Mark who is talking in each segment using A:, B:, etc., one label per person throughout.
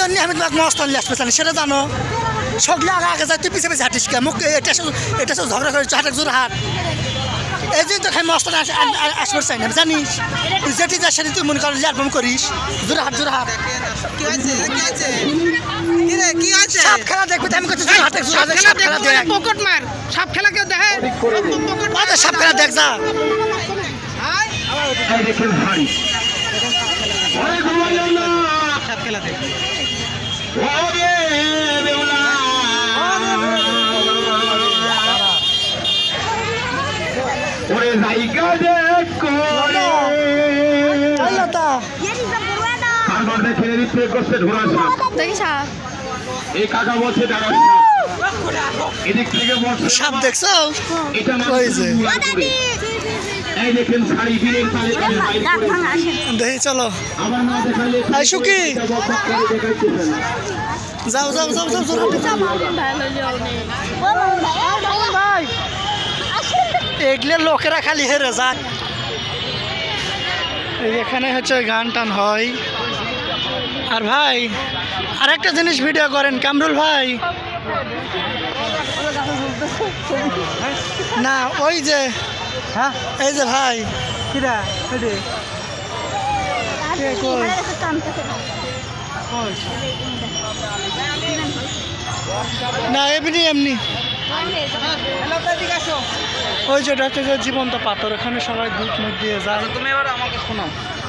A: জন্য আমি তোমাকে মস্তান আসবে জানি সেটা জানো। সগলে আগে আগে যায় তুই পিছিয়ে পিছিয়ে হাঁটিস কে মুখ এটা শুধু এটা শুধু ঝগড়া করে হাটের জোর হাট। এই জন্য তো খাই মস্তান আসবে চাই না জানিস। তুই যেটি যা সেটি তুই মনে কর অ্যালবাম করিস জোর হাট জোর হাট।
B: কি হয়েছে? কি হয়েছে? কি রে কি হয়েছে?
A: সাপ খেলা দেখবে আমি করছি জোর হাটে সাপ খেলা দেখ।
B: পকেট মার। সব খেলা কেউ দেখে?
A: সাপ খেলা দেখ যা।
C: দেখেন না
B: সব খেলা দেখে
C: ওরে বেউলা ওরে জায়গা দেখ করে তারপর করছে সাপ
D: দেখিস
C: এই কাকা বলছে দাঁড়া এদিক থেকে বলছে
A: সাপ দেখছ
C: এটা। এই দেখেন শাড়ি বিলের তালে তালে বাইর
A: দেখি চলো। এই যাও যাও যাও যাও যাও এগুলো লোকেরা খালি হেরে যায় এখানে হচ্ছে গান টান হয়। আর ভাই আরেকটা জিনিস ভিডিও করেন কামরুল ভাই। না ওই যে
B: হ্যাঁ?
A: এই যে ভাই।
B: কিরা?
A: কে না এমনি এমনি। ওই যে হচ্ছে যে জীবন্ত পাথর এখানে সবাই দুধ মুখ দিয়ে যায়।
B: তুমি এবার আমাকে শোনাও।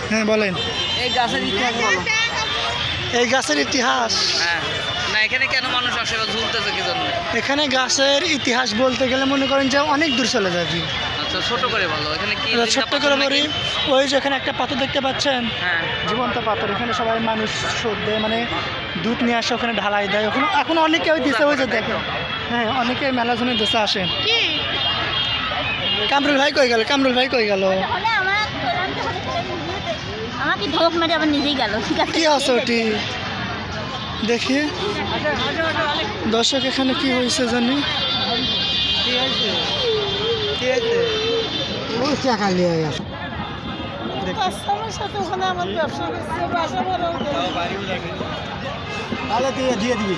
A: হ্যাঁ বলেন।
B: এই গাছের ইতিহাস
A: এই গাছের ইতিহাস।
B: হ্যাঁ। এখানে কেন মানুষ আসে বা ঝুলতেছে কি জন্য?
A: এখানে গাছের ইতিহাস বলতে গেলে মনে করেন যে অনেক দূর চলে যাবি
B: আচ্ছা ছোট করে বলো এখানে কি
A: করে বলি ওই যে এখানে একটা পাথর দেখতে পাচ্ছেন?
B: হ্যাঁ।
A: জীবন্ত পাথর এখানে সবাই মানুষ শোধ দেয় মানে দুধ নিয়ে আসে ওখানে ঢালাই দেয়। ওখানে এখন অনেকে ওই ওই যে দেখো। হ্যাঁ অনেকে মেলা জনের দেশে আসেন। কামরুল ভাই কই গেল? কামরুল ভাই কই গেল?
D: আমাকে ধোপ মেরে আবার নিজেই গেল ঠিক আছে?
A: কি আছে ওটি দেখি। দর্শক এখানে কি হয়েছে জানি?
B: দিয়ে দিবি।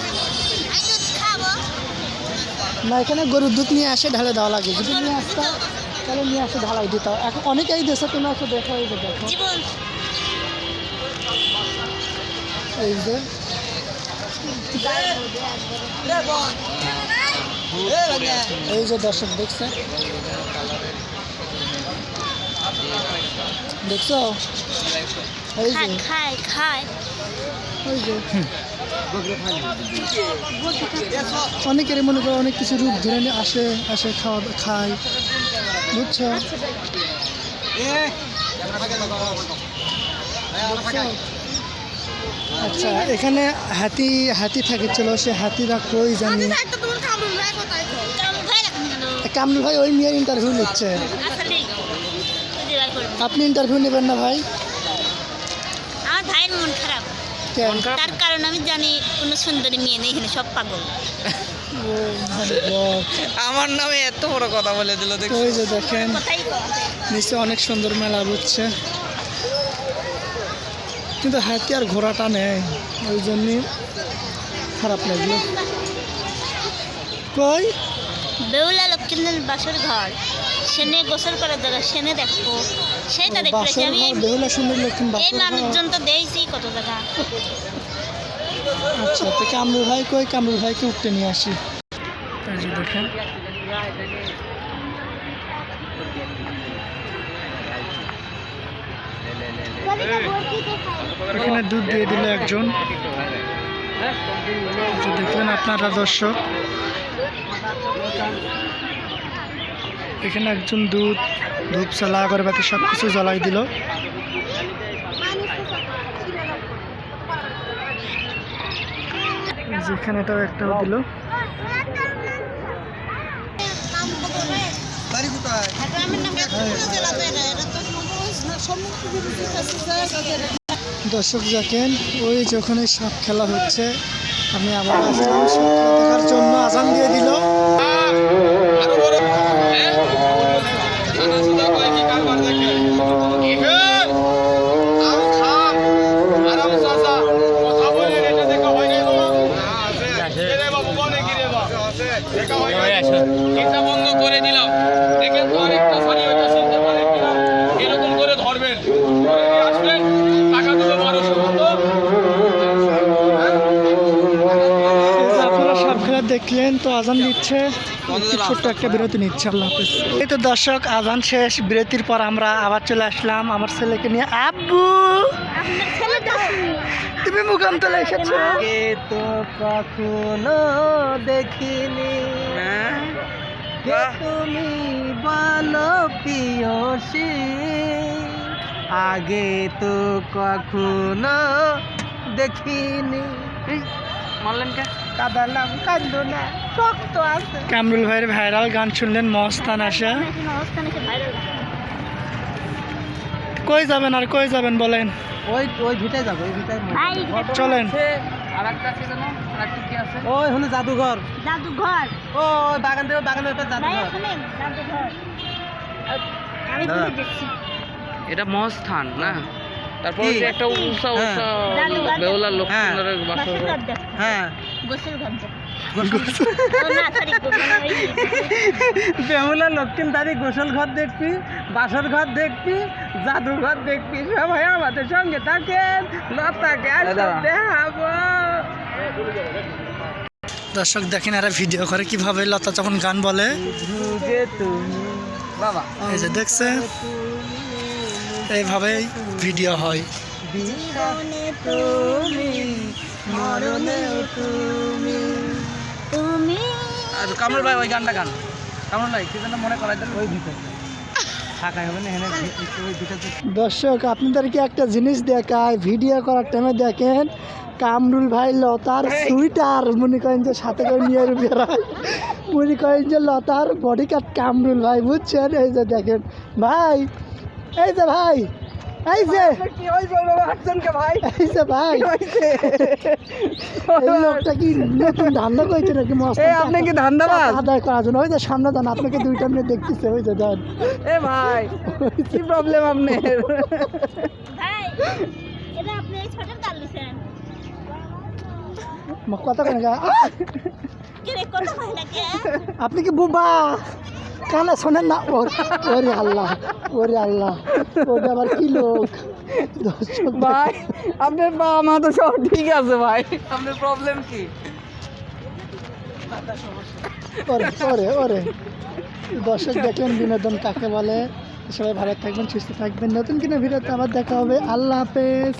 A: না এখানে গরুর দুধ নিয়ে আসে ঢালে দেওয়া লাগে। যদি নিয়ে আসতো তাহলে নিয়ে আসে ঢালাই দিত। এখন অনেকেই দেশে তুমি একটু দেখো এই যে দেখো।
D: জীবন
A: এই যে। এই যে দর্শক দেখছে? দেখছ? এই যে।
D: খায় খায়
A: ওই যে। অনেকেরই মনে করো অনেক কিছু রূপ ধরে নিয়ে আসে আসে খাওয়া খায়। বুঝছ? আচ্ছা এখানে হাতি হাতি থাকে চলো সে হাতিরা কই জানি। কামরুল ভাই ওই মেয়ের ইন্টারভিউ নিচ্ছে। আপনি ইন্টারভিউ নেবেন না ভাই?
D: আমার ভাইয়ের মন তার কারণ আমি জানি কোনো সুন্দরী মেয়ে নেই এখানে সব পাগল।
B: আমার নামে এত বড় কথা বলে দিল
A: তো ওই যে দেখেন
D: কথাই
A: নিশ্চয় অনেক সুন্দর মেলা বুঝছে কিন্তু হাতি আর ঘোড়াটা নেই ওই জন্যই খারাপ লাগল। কই?
D: বেউলা লক্ষ্মীন্দর বাসর ঘর। সেনে গোসল করার জায়গা সেনে দেখব সেটা দেখতে
A: বাসর
D: আমি
A: বেহুলা সুন্দর লক্ষ্মী
D: এই মানুষজন তো দেইছি কত জায়গা
A: আচ্ছা তো কামরুল ভাই কই? কামরুল ভাইকে উঠতে নিয়ে আসি। এই যে দেখেন। এখানে দুধ দিয়ে দিল একজন। দেখলেন আপনারা দর্শক। এখানে একজন দুধ ধূপশালা আগরবাতি সব কিছু জ্বলাই দিল। যেখানে এটাও একটাও দিল। দর্শক দেখেন, ওই যখন এই সাপ খেলা হচ্ছে, আমি আবার আসলাম সাপ দেখার জন্য। আজান দিয়ে দিল
C: এটা বন্ধ করে দিলাম। দেখেন তো আরেকটা সারি হয়তো চিনতে পারেন কিনা। এরকম করে ধরবেন। আসবেন। টাকা দেবে বারোশো মতো
A: আপনারা সাপ খেলা দেখলেন তো আজান দিচ্ছে। ছোট্ট একটা বিরতি নিচ্ছে আল্লাহ হাফেজ। এই তো দর্শক আজান শেষ। বিরতির পর আমরা আবার চলে আসলাম আমার ছেলেকে নিয়ে। আব্বু! তুমি মুকাম তলে এসেছ।
B: তো কখনো দেখিনি। কে? তুমি বলো পিয়সী? আগে তো কখনো দেখিনি। কে? কাদালাম না শক্ত আছে।
A: কামরুল ভাইয়ের ভাইরাল গান শুনলেন মস্তান আসা কই যাবেন আর কই যাবেন বলেন।
B: ওই ওই ভিটায় যাব ওই ভিটায়
A: চলেন।
B: ওই হলো জাদুঘর।
D: জাদুঘর।
B: ও বাগান দেবে বাগানের একটা জাদুঘর।
D: শুনেন জাদুঘর। আমি
B: দাদা।
D: ঘুরে দেখছি
E: এটা মহাস্থান না? তারপর একটা উষা
B: হ্যাঁ।
E: উষা
D: জাদুঘর
E: বেহুলা
B: হ্যাঁ।
D: দেখ।
B: হ্যাঁ।
D: গোসল। ঘর
B: দেখবি বাসর ঘর দেখবি জাদুঘর দেখবি। সবাই আমাদের সঙ্গে থাকেন। লতাকে দেখাবো।
A: দর্শক দেখেন এরা ভিডিও করে কীভাবে লতা যখন গান বলে।
B: যে
A: এই যে দেখছে এইভাবেই ভিডিও হয়।
B: জীবনে তুমি মরণে তুমি
D: তুমি।
E: আর কামরুল ভাই ওই গানটা গান। কামরুল ভাই কি যেন মনে করাই দেন
B: ওই ভিতরে।
A: দর্শক আপনাদেরকে একটা জিনিস দেখায় ভিডিও করার টাইমে দেখেন কামরুল ভাই লতার সুইটার। মনে করেন যে সাথে করে নিয়ে বেড়ায় মনে করেন যে লতার বডি কার্ড কামরুল ভাই বুঝছেন? এই যে দেখেন। ভাই এই যে ভাই এই যে।
B: ভাই
A: এই যে ভাই। এই লোকটা কি নতুন ধান্দা করেছে নাকি? মস্ত
B: আপনি কি ধান্দাবাজ?
A: আদায় করার জন্য। ওই যে সামনে যান আপনাকে দুইটা মিনিট দেখতেছে। ওই যে দেন।
B: এ ভাই কি প্রবলেম আপনার?
D: ভাই এটা আপনি ছোটের কাল দিছেন।
A: কথা কেন আপনি কি বুবা? কানে শোনেন না? ওর ওরে আল্লাহ ওরে আল্লাহ ওটা আবার কি লোক? দর্শক
B: ভাই আপনার বাবা মা তো সব ঠিক আছে ভাই। আপনার প্রবলেম কি?
A: ওরে ওরে ওরে। দর্শক দেখলেন বিনোদন কাকে বলে? সবাই ভালো থাকবেন সুস্থ থাকবেন। নতুন কিনা ভিডিওতে আবার দেখা হবে। আল্লাহ হাফেজ।